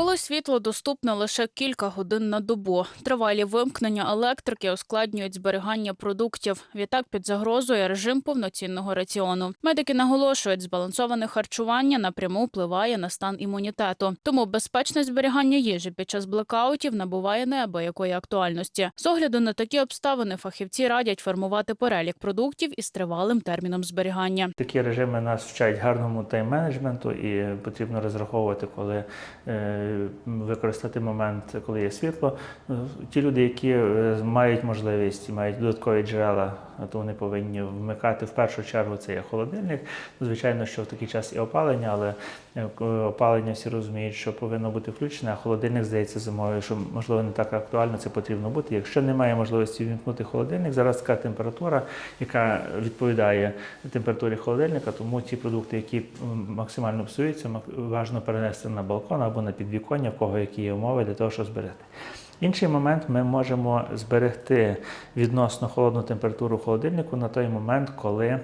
Коли світло доступне лише кілька годин на добу, тривалі вимкнення електрики ускладнюють зберігання продуктів. Відтак під загрозою режим повноцінного раціону. Медики наголошують, збалансоване харчування напряму впливає на стан імунітету. Тому безпечне зберігання їжі під час блекаутів набуває неабиякої актуальності. З огляду на такі обставини фахівці радять формувати перелік продуктів із тривалим терміном зберігання. Такі режими нас вчать гарному тайм-менеджменту і потрібно розраховувати, коли е, використати момент, коли є світло. Е, Ті люди, які е, мають можливість мають додаткові джерела, то вони повинні вмикати в першу чергу це є холодильник. Звичайно, що в такий час і опалення, але е, опалення всі розуміють, що повинно бути включене, а холодильник здається зимою, що можливо не так актуально це потрібно бути. Якщо немає можливості вімкнути холодильник, зараз така температура, яка відповідає температурі холодильника, тому ті продукти, які максимально псуються, важливо перенести на балкон або на підвіконня, в кого які є умови для того, щоб зберегти. Інший момент ми можемо зберегти відносно холодну температуру холодильнику на той момент, коли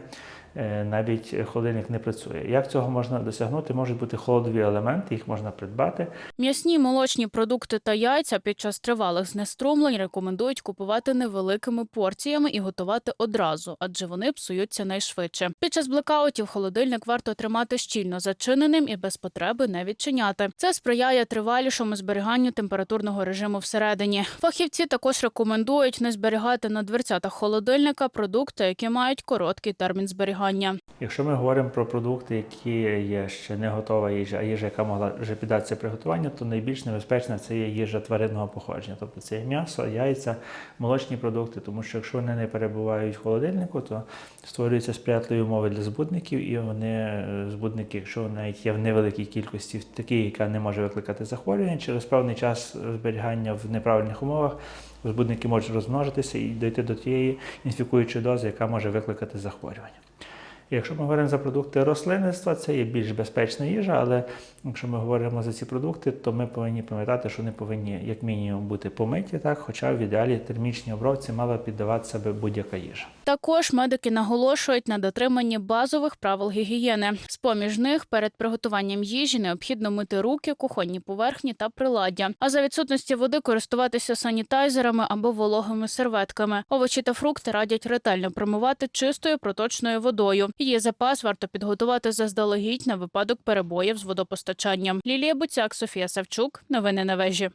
навіть холодильник не працює. Як цього можна досягнути? Можуть бути холодові елементи, їх можна придбати. М'ясні, молочні продукти та яйця під час тривалих знеструмлень рекомендують купувати невеликими порціями і готувати одразу, адже вони псуються найшвидше. Під час блекаутів холодильник варто тримати щільно зачиненим і без потреби не відчиняти. Це сприяє тривалішому зберіганню температурного режиму всередині. Фахівці також рекомендують не зберігати на дверцятах холодильника продукти, які мають короткий термін зберігання. Якщо ми говоримо про продукти, які є ще не готова їжа, а їжа, яка могла вже піддатися приготуванню, то найбільш небезпечна це є їжа тваринного походження. Тобто це м'ясо, яйця, молочні продукти, тому що якщо вони не перебувають в холодильнику, то створюються сприятливі умови для збудників, і вони е, збудники, якщо навіть є в невеликій кількості, такі, яка не може викликати захворювання, через певний час зберігання в неправильних умовах. Збудники можуть розмножитися і дійти до тієї інфікуючої дози, яка може викликати захворювання. Якщо ми говоримо за продукти рослинництва, це є більш безпечна їжа, але якщо ми говоримо за ці продукти, то ми повинні пам'ятати, що вони повинні як мінімум бути помиті, так, хоча в ідеалі термічній обробці мала піддавати себе будь-яка їжа. Також медики наголошують на дотриманні базових правил гігієни. З поміж них перед приготуванням їжі необхідно мити руки, кухонні поверхні та приладдя. А за відсутності води користуватися санітайзерами або вологими серветками. Овочі та фрукти радять ретельно промивати чистою проточною водою. Її запас варто підготувати заздалегідь на випадок перебоїв з водопостачанням. Лілія Буцяк, Софія Савчук. Новини на вежі.